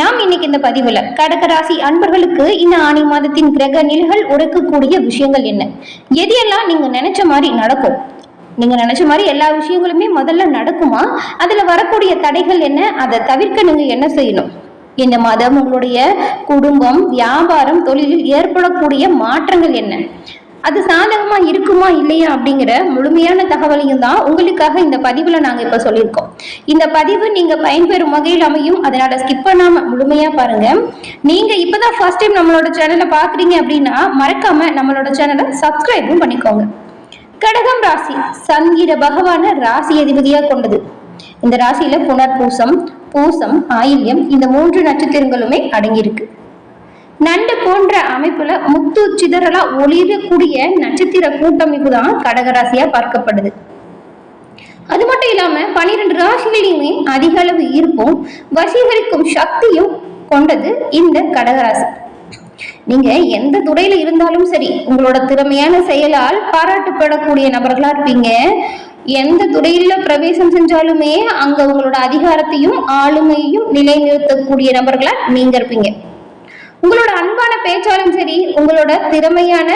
நாம் இன்னைக்கு இந்த பதிவுல கடகராசி அன்பர்களுக்கு இந்த ஆணி மாதத்தின் கிரக நிலைகள் உரைக்கக்கூடிய விஷயங்கள் என்ன? எது எல்லாம் நீங்க நினைச்ச மாதிரி நடக்கும்? நீங்க நினைச்ச மாதிரி எல்லா விஷயங்களுமே முதல்ல நடக்குமா? அதுல வரக்கூடிய தடைகள் என்ன? அதை தவிர்க்க நீங்க என்ன செய்யணும்? இந்த மாதம் உங்களுடைய குடும்பம் வியாபாரம் தொழிலில் ஏற்படக்கூடிய மாற்றங்கள் என்ன? அது சாதகமா இருக்குமா இல்லையா அப்படிங்கிற முழுமையான தகவலையும் தான் உங்களுக்காக இந்த பதிவுல நாங்க இப்ப சொல்லியிருக்கோம். இந்த பதிவு நீங்க பயன்பெறும் வகையில் அமையும். அதனால ஸ்கிப் பண்ணாம முழுமையா பாருங்க. நீங்க இப்பதான் ஃபர்ஸ்ட் டைம் நம்மளோட சேனலை பாக்குறீங்க அப்படின்னா மறக்காம நம்மளோட சேனலை சப்ஸ்கிரைபும் பண்ணிக்கோங்க. கடகம் ராசி சந்திர பகவான ராசி அதிபதியா கொண்டது. இந்த ராசியில புனர்பூசம் பூசம் ஆயில்யம் இந்த மூன்று நட்சத்திரங்களுமே அடங்கியிருக்கு. நண்டு போன்ற அமைப்புல முத்து சிதறலா ஒளிரக்கூடிய நட்சத்திர கூட்டமைப்பு தான் கடகராசியா பார்க்கப்படுது. அது மட்டும் இல்லாம பனிரெண்டு ராசிகளையுமே அதிக அளவு ஈர்ப்பும் வசீகரிக்கும் சக்தியும் கொண்டது இந்த கடகராசி. நீங்க எந்த துறையில இருந்தாலும் சரி உங்களோட திறமையான செயலால் பாராட்டப்படக்கூடிய நபர்களா இருப்பீங்க. எந்த துறையில பிரவேசம் செஞ்சாலுமே அங்க உங்களோட அதிகாரத்தையும் ஆளுமையையும் நிலைநிறுத்தக்கூடிய நபர்களா நீங்க இருப்பீங்க. உங்களோட அன்பான பேச்சாலும் சரி உங்களோட திறமையான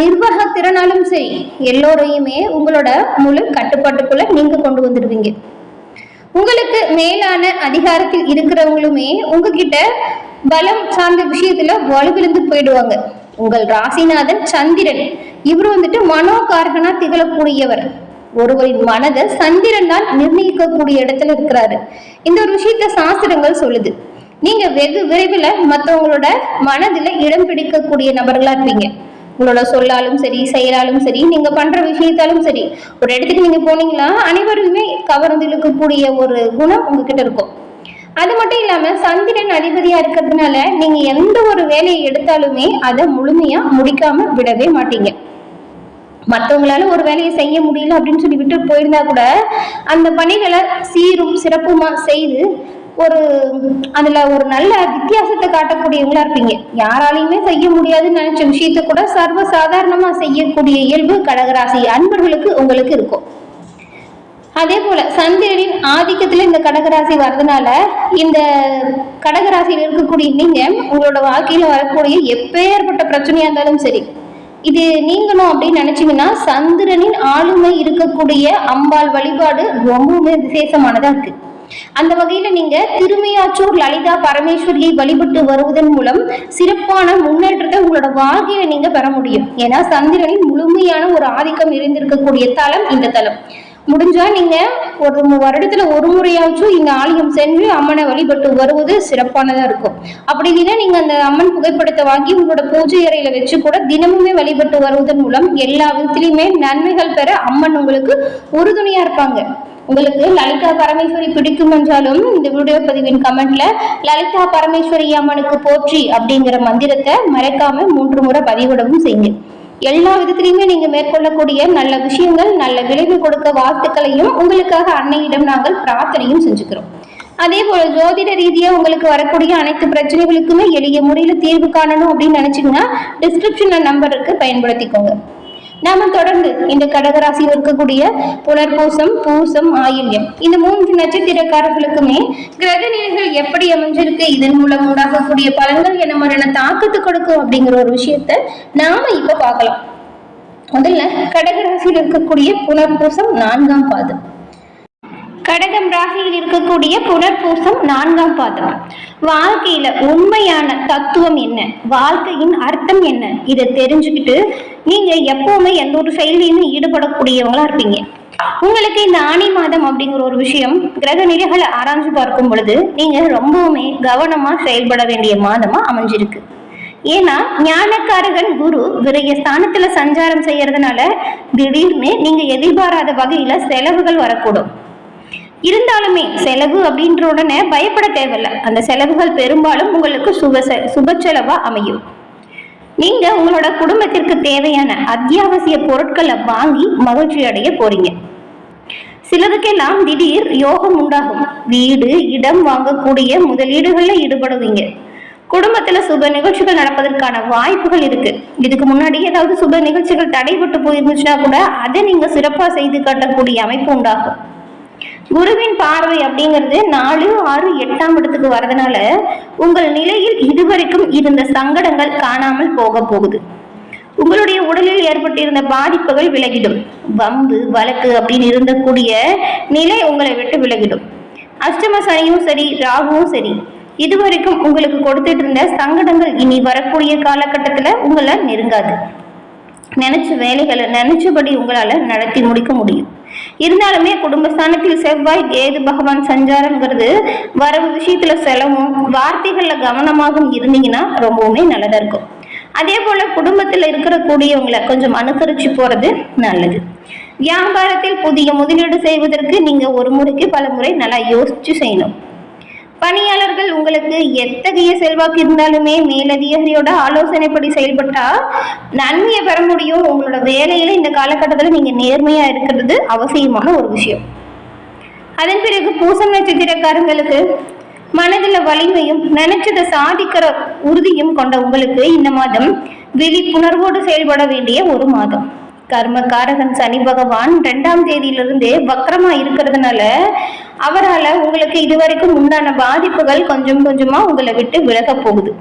நிர்வாக திறனாலும் சரி எல்லோரையுமே உங்களோட முழு கட்டுப்பாட்டுக்குள்ள நீங்க கொண்டு வந்துடுவீங்க. உங்களுக்கு மேலான அதிகாரத்தில் இருக்கிறவங்களுமே உங்ககிட்ட பலம் சார்ந்த விஷயத்துல வலுவிழந்து போயிடுவாங்க. உங்கள் ராசிநாதன் சந்திரன். இவர் வந்துட்டு மனோகாரகனா திகழக்கூடியவர். ஒருவரின் மனதை சந்திரன் தான் நிர்ணயிக்கக்கூடிய இடத்துல இருக்கிறாரு. இந்த ஒரு விஷயத்த சாஸ்திரங்கள் சொல்லுது. நீங்க வெகு விரைவில் மற்றவங்களோட மனதில் இடம் பிடிக்கக்கூடிய நபர்களா இருப்பீங்க. உங்களோட சொல்லாலும் சரி செயலாலும் சரி நீங்க பண்ற விஷயத்தாலும் சரி ஒரு இடத்துக்கு நீங்க போனீங்கன்னா அனைவருமே கவர்ந்து இழுக்கக்கூடிய ஒரு குணம் உங்ககிட்ட இருக்கும். அது மட்டும் இல்லாம சந்திரன் அதிபதியா இருக்கிறதுனால நீங்க எந்த ஒரு வேலையை எடுத்தாலுமே அதை முழுமையா முடிக்காம விடவே மாட்டீங்க. மற்றவங்களால ஒரு வேலையை செய்ய முடியல அப்படின்னு சொல்லி விட்டு போயிருந்தா கூட அந்த பணிகளை சீரும் சிறப்புமா செய்து ஒரு அதுல ஒரு நல்ல வித்தியாசத்தை காட்டக்கூடியவங்களா இருப்பீங்க. யாராலையுமே செய்ய முடியாதுன்னு நினைச்ச விஷயத்த கூட சர்வ சாதாரணமா செய்யக்கூடிய இயல்பு கடகராசி அன்பர்களுக்கு உங்களுக்கு இருக்கும். அதே போல சந்திரனின் ஆதிக்கத்துல இந்த கடகராசி வர்றதுனால இந்த கடகராசியில் இருக்கக்கூடிய நீங்க உங்களோட வாழ்க்கையில வரக்கூடிய எப்பேற்பட்ட பிரச்சனையா இருந்தாலும் சரி இது நீங்களும் அப்படின்னு நினைச்சீங்கன்னா சந்திரனின் ஆளுமை இருக்கக்கூடிய அம்பாள் வழிபாடு ரொம்பவுமே விசேஷமானதா இருக்கு. அந்த வகையில நீங்க திருமையாச்சூர் லலிதா பரமேஸ்வரியை வழிபட்டு வருவதன் மூலம் சிறப்பான முன்னேற்றத்தை உங்களோட வாழ்க்கையில நீங்க பெற முடியும். ஏன்னா சந்திரனின் முழுமையான ஒரு ஆதிக்கம் நிறைந்திருக்கக்கூடிய தலம் இந்த தலம். முடிஞ்சா நீங்க ஒரு வருடத்துல ஒரு முறையாச்சும் இந்த ஆலயம் சென்று அம்மனை வழிபட்டு வருவது சிறப்பானதா இருக்கும். அப்படி இல்லைன்னா நீங்க அந்த அம்மன் புகைப்படத்தை வாங்கி உங்களோட பூஜை அறையில வச்சு கூட தினமுமே வழிபட்டு வருவதன் மூலம் எல்லா விதத்திலையுமே நன்மைகள் பெற அம்மன் உங்களுக்கு உறுதுணையா இருப்பாங்க. உங்களுக்கு லலிதா பரமேஸ்வரி பிடிக்கும் என்றாலும் இந்த வீடியோ பதிவின் கமெண்ட்ல லலிதா பரமேஸ்வரி அம்மனுக்கு போற்றி அப்படிங்கிற மந்திரத்தை மறைக்காம மூன்று முறை பதிவிடவும் செய்யுங்க. எல்லா விதத்திலையுமே நீங்க மேற்கொள்ளக்கூடிய நல்ல விஷயங்கள் நல்ல விளைவு கொடுக்க வாழ்த்துக்களையும் உங்களுக்காக அன்னையிடம் நாங்கள் பிரார்த்தனையும் செஞ்சுக்கிறோம். அதே போல ஜோதிட ரீதியா உங்களுக்கு வரக்கூடிய அனைத்து பிரச்சனைகளுக்குமே எளிய முறையில தீர்வு காணணும் அப்படின்னு நினைச்சீங்கன்னா டிஸ்கிரிப்ஷன்ல நம்பருக்கு பயன்படுத்திக்கோங்க. நாம தொடர்ந்து இந்த கடகராசியில் இருக்கக்கூடிய புனர்பூசம் பூசம் ஆயில்யம். இந்த மூன்று நட்சத்திரக்காரர்களுக்குமே கிரக நிலைகள் எப்படி அமைஞ்சிருக்கு? இதன் மூலம் உண்டாகக்கூடிய பலன்கள் என்ன? மாதிரியான தாக்கத்தை கொடுக்கும் அப்படிங்கிற ஒரு விஷயத்த நாம இப்ப பார்க்கலாம். முதல்ல கடகராசியில் இருக்கக்கூடிய புனர்பூசம் நான்காம் பாதம். கடகம் ராசியில் இருக்கக்கூடிய புனர்பூசம் நான்காம் பாதம். வாழ்க்கையில உண்மையான தத்துவம் என்ன? வாழ்க்கையின் அர்த்தம் என்ன? இதை தெரிஞ்சுக்கிட்டு நீங்க எப்பவுமே எந்த ஒரு செயலையுமே ஈடுபடக்கூடியவங்களா இருப்பீங்க. உங்களுக்கு இந்த ஆணி மாதம் அப்படிங்கிற ஒரு விஷயம் கிரக நிலைகளை ஆராய்ஞ்சு பார்க்கும் பொழுது நீங்க ரொம்பவுமே கவனமா செயல்பட வேண்டிய மாதமா அமைஞ்சிருக்கு. ஏன்னா ஞானக்காரகன் குரு விரைய ஸ்தானத்துல சஞ்சாரம் செய்யறதுனால திடீர்னு நீங்க எதிர்பாராத வகையில செலவுகள் வரக்கூடும். இருந்தாலுமே செலவு அப்படின்ற உடனே பயப்பட தேவையில்ல. அந்த செலவுகள் பெரும்பாலும் உங்களுக்கு சுப செ- சுப செலவா அமையும். நீங்க உங்களோட குடும்பத்திற்கு தேவையான அத்தியாவசிய பொருட்களை வாங்கி மகிழ்ச்சி அடைய போறீங்க. சிலருக்கெல்லாம் திடீர் யோகம் உண்டாகும். வீடு இடம் வாங்கக்கூடிய முதலீடுகள்ல ஈடுபடுவீங்க. குடும்பத்துல சுப நிகழ்ச்சிகள் நடப்பதற்கான வாய்ப்புகள் இருக்கு. இதுக்கு முன்னாடி ஏதாவது சுப நிகழ்ச்சிகள் தடைபட்டு போயிருந்துச்சுன்னா கூட அதை நீங்க சிறப்பா செய்து காட்டக்கூடிய அமைப்பு உண்டாகும். குருவின் பார்வை அப்படிங்கிறது நாலு ஆறு எட்டாம் இடத்துக்கு வரதுனால உங்கள் நிலையில் இதுவரைக்கும் இருந்த சங்கடங்கள் காணாமல் போக போகுது. உங்களுடைய உடலில் ஏற்பட்டிருந்த பாதிப்புகள் விலகிடும். வம்பு வழக்கு அப்படின்னு இருந்தக்கூடிய நிலை உங்களை விட்டு விலகிடும். அஷ்டம சனியும் சரி ராகுவும் சரி இதுவரைக்கும் உங்களுக்கு கொடுத்துட்டு இருந்த சங்கடங்கள் இனி வரக்கூடிய காலகட்டத்துல உங்களை நெருங்காது. நினைச்ச வேலைகளை நினைச்சபடி உங்களால நடத்தி முடிக்க முடியும். இருந்தாலுமே குடும்பஸ்தானத்தில் செவ்வாய் கேது பகவான் சஞ்சாரம்ங்கிறது வரவு விஷயத்துல செலவும் வார்த்தைகள்ல கவனமாகவும் இருந்தீங்கன்னா ரொம்பவுமே நல்லதா இருக்கும். அதே போல குடும்பத்துல இருக்கிற கூடியவங்களை கொஞ்சம் அனுசரிச்சு போறது நல்லது. வியாபாரத்தில் புதிய முதலீடு செய்வதற்கு நீங்க ஒரு முறைக்கு பல முறை நல்லா யோசிச்சு செய்யணும். பணியாளர்கள் உங்களுக்கு எத்தகைய செல்வாக்கு இருந்தாலுமே மேலதிகாரியோட ஆலோசனைப்படி செயல்பட்டா நன்மையை பெற முடியும். உங்களோட வேலையில இந்த காலகட்டத்தில் நீங்க நேர்மையா இருக்கிறது அவசியமான ஒரு விஷயம். அதன் பிறகு பூசம் நட்சத்திரக்காரங்களுக்கு மனதில் வலிமையும் நினைச்சதை சாதிக்கிற உறுதியும் கொண்ட உங்களுக்கு இந்த மாதம் விழிப்புணர்வோடு செயல்பட வேண்டிய ஒரு மாதம். கர்ம காரகன் சனி பகவான் ரெண்டாம் தேதியிலிருந்தே வக்கரமா இருக்கிறதுனால அவரால் உங்களுக்கு இதுவரைக்கும் உண்டான பாதிப்புகள் கொஞ்சம் கொஞ்சமா உங்களை விட்டு விலக போகுது.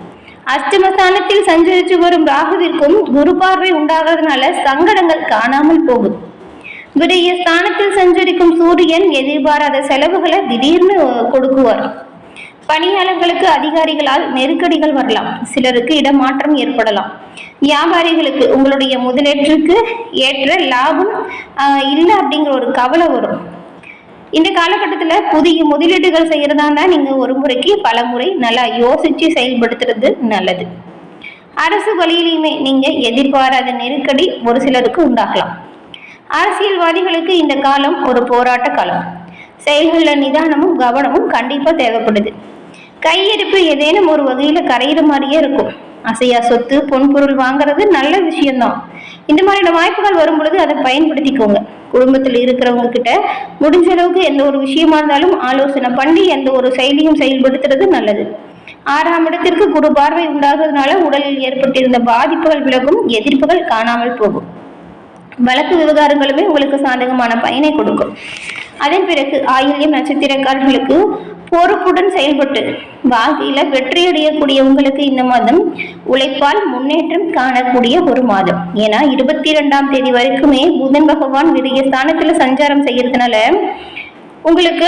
அஷ்டமஸ்தானத்தில் சஞ்சரித்து வரும் ராகுவிற்கும் குரு பார்வை உண்டாகிறதுனால சங்கடங்கள் காணாமல் போகுது. விடைய ஸ்தானத்தில் சஞ்சரிக்கும் சூரியன் எதிர்பாராத செலவுகளை திடீர்னு கொடுக்குவார். பணியாளர்களுக்கு அதிகாரிகளால் நெருக்கடிகள் வரலாம். சிலருக்கு இடமாற்றம் ஏற்படலாம். வியாபாரிகளுக்கு உங்களுடைய முதலீட்டிற்கு ஏற்ற லாபம் இல்லை அப்படிங்கிற ஒரு கவலை வரும். இந்த காலகட்டத்தில் புதிய முதலீடுகள் செய்யறதா இருந்தால் நீங்கள் ஒரு முறைக்கு பல முறை நல்லா யோசித்து செயல்படுத்துறது நல்லது. அரசு வழியிலையுமே நீங்கள் எதிர்பாராத நெருக்கடி ஒரு சிலருக்கு உண்டாகலாம். அரசியல்வாதிகளுக்கு இந்த காலம் ஒரு போராட்ட காலம். செயல்களில் நிதானமும் கவனமும் கண்டிப்பாக தேவைப்படுது. கையிருப்பு ஏதேனும் ஒரு வகையில் கரையிற மாதிரியே இருக்கும். அசையா சொத்து பொன்பொருள் வாங்குறது நல்ல விஷயம்தான். இந்த மாதிரியான வாய்ப்புகள் வரும் பொழுது அதை பயன்படுத்திக்கோங்க. குடும்பத்தில் இருக்கிறவங்க கிட்ட முடிஞ்ச அளவுக்கு எந்த ஒரு விஷயமா இருந்தாலும் ஆலோசனை பண்ணி எந்த ஒரு செயலியும் செயல்படுத்துறது நல்லது. ஆறாம் இடத்திற்கு குரு பார்வை உண்டாகிறதுனால உடலில் ஏற்பட்டிருந்த பாதிப்புகள் விலகும் எதிர்ப்புகள் காணாமல் போகும். வழக்கு விவகாரங்களுமே உங்களுக்கு சாதகமான பயனை கொடுக்கும். அதன் பிறகு ஆயில்யம் நட்சத்திரக்காரர்களுக்கு பொறுப்புடன் செயல்பட்டு வாழ்க்கையில வெற்றியடையக்கூடிய உங்களுக்கு இந்த மாதம் உழைப்பால் முன்னேற்றம் காணக்கூடிய ஒரு மாதம். ஏன்னா இருபத்தி இரண்டாம் தேதி வரைக்குமே புதன் பகவான் விரிய ஸ்தானத்துல சஞ்சாரம் செய்யறதுனால உங்களுக்கு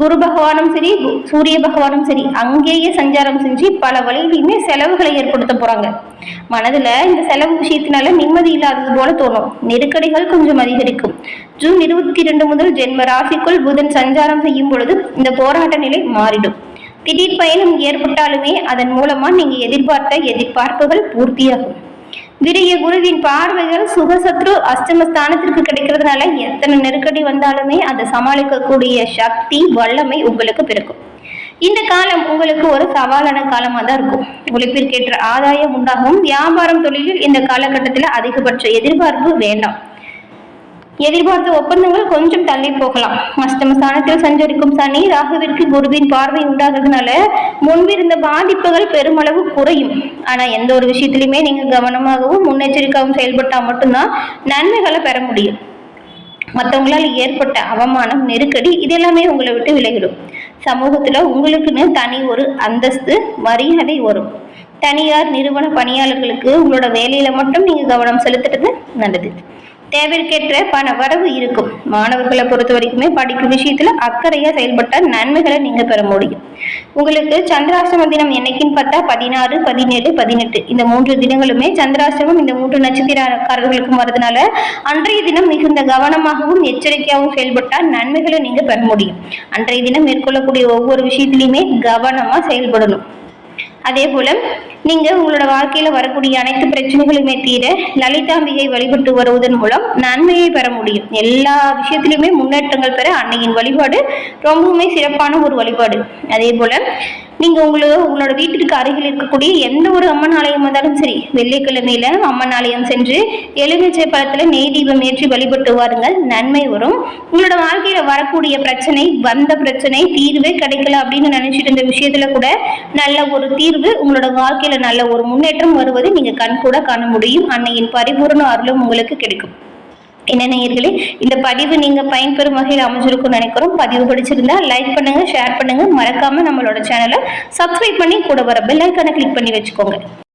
குரு பகவானும் சரி சூரிய பகவானும் சரி அங்கேயே சஞ்சாரம் செஞ்சு பல வழியிலையுமே செலவுகளை ஏற்படுத்த போறாங்க. மனதுல இந்த செலவு விஷயத்தினால நிம்மதி இல்லாதது போல தோணும். நெருக்கடிகள் கொஞ்சம் அதிகரிக்கும். ஜூன் இருபத்தி ரெண்டு முதல் ஜென்ம ராசிக்குள் புதன் சஞ்சாரம் செய்யும் பொழுது இந்த போராட்ட நிலை மாறிடும். திடீர் பயணம் ஏற்பட்டாலுமே அதன் மூலமா நீங்க எதிர்பார்த்த எதிர்பார்ப்புகள் பூர்த்தியாகும். விரிய குருவின் பார்வைகள் சுகசத்ரு அஷ்டமஸ்தானத்திற்கு கிடைக்கிறதுனால எத்தனை நெருக்கடி வந்தாலுமே அதை சமாளிக்கக்கூடிய சக்தி வல்லமை உங்களுக்கு பிறக்கும். இந்த காலம் உங்களுக்கு ஒரு சவாலான காலமாக தான் இருக்கும். உழைப்பிற்கேற்ற ஆதாயம் உண்டாகும். வியாபாரம் தொழிலில் இந்த காலகட்டத்தில் அதிகபட்ச எதிர்பார்ப்பு வேண்டாம். எதிர்பார்த்த ஒப்பந்தங்கள் கொஞ்சம் தள்ளி போகலாம். அஷ்டம ஸ்தானத்தில் சஞ்சரிக்கும் சனி ராகுவிற்கு குருவின் பார்வை உண்டாகிறதுனால முன்பிருந்த பாதிப்புகள் பெருமளவு குறையும். ஆனா எந்த ஒரு விஷயத்திலுமே நீங்க கவனமாகவும் முன்னெச்சரிக்காகவும் செயல்பட்டால் மட்டும்தான் நன்மைகளை பெற முடியும். மற்றவங்களால் ஏற்பட்ட அவமானம் நெருக்கடி இதெல்லாமே உங்களை விட்டு விலகிடும். சமூகத்துல உங்களுக்குன்னு தனி ஒரு அந்தஸ்து மரியாதை வரும். தனியார் நிறுவன பணியாளர்களுக்கு உங்களோட வேலையில மட்டும் நீங்க கவனம் செலுத்துறது நல்லது. தேவைக்கேற்ற பண வரவு இருக்கும். மாணவர்களை பொறுத்த வரைக்குமே படிப்பு விஷயத்துல அக்கறையா செயல்பட்டால் நன்மைகளை நீங்க பெற முடியும். உங்களுக்கு சந்திராசிரம தினம் என்னைக்குன்னு பார்த்தா பதினாறு பதினேழு பதினெட்டு. இந்த மூன்று தினங்களுமே சந்திராசிரமம் இந்த மூன்று நட்சத்திரக்காரர்களுக்கும் வரதுனால அன்றைய தினம் மிகுந்த கவனமாகவும் எச்சரிக்கையாகவும் செயல்பட்டால் நன்மைகளை நீங்க பெற முடியும். அன்றைய தினம் மேற்கொள்ளக்கூடிய ஒவ்வொரு விஷயத்திலையுமே கவனமா செயல்படணும். அதே போல நீங்க உங்களோட வாழ்க்கையில வரக்கூடிய அனைத்து பிரச்சனைகளுமே தீர லலிதாம்பிகை வழிபட்டு வருவதன் மூலம் நன்மையை பெற முடியும். எல்லா விஷயத்திலுமே முன்னேற்றங்கள் பெற அன்னையின் வழிபாடு ரொம்பவுமே சிறப்பான ஒரு வழிபாடு. அதே போல நீங்க உங்களோட உங்களோட வீட்டிற்கு அருகில் இருக்கக்கூடிய எந்த ஒரு அம்மன் ஆலயம் வந்தாலும் சரி வெள்ளிக்கிழமையில அம்மன் ஆலயம் சென்று எலுமிச்சை பழத்துல நெய் தீபம் ஏற்றி வழிபட்டு வாருங்கள். நன்மை வரும். உங்களோட வாழ்க்கையில வரக்கூடிய பிரச்சனை வந்த பிரச்சனை தீர்வே கிடைக்கல அப்படின்னு நினைச்சிட்டு இருந்த விஷயத்துல கூட நல்ல ஒரு தீர்வு உங்களோட வாழ்க்கையில நல்ல ஒரு முன்னேற்றம் வருவது நீங்க கண் கூட காண முடியும். அன்னையின் பரிபூர்ண அருளும் உங்களுக்கு கிடைக்கும். என்ன நேயர்களே இந்த பதிவு நீங்க பயன்பெறும் வகையில் அமைஞ்சிருக்கும்னு நினைக்கிறோம். பதிவு பிடிச்சிருந்தா லைக் பண்ணுங்க ஷேர் பண்ணுங்க. மறக்காம நம்மளோட சேனலை சப்ஸ்கிரைப் பண்ணி கூட வர பெல் கிளிக் பண்ணி வச்சுக்கோங்க.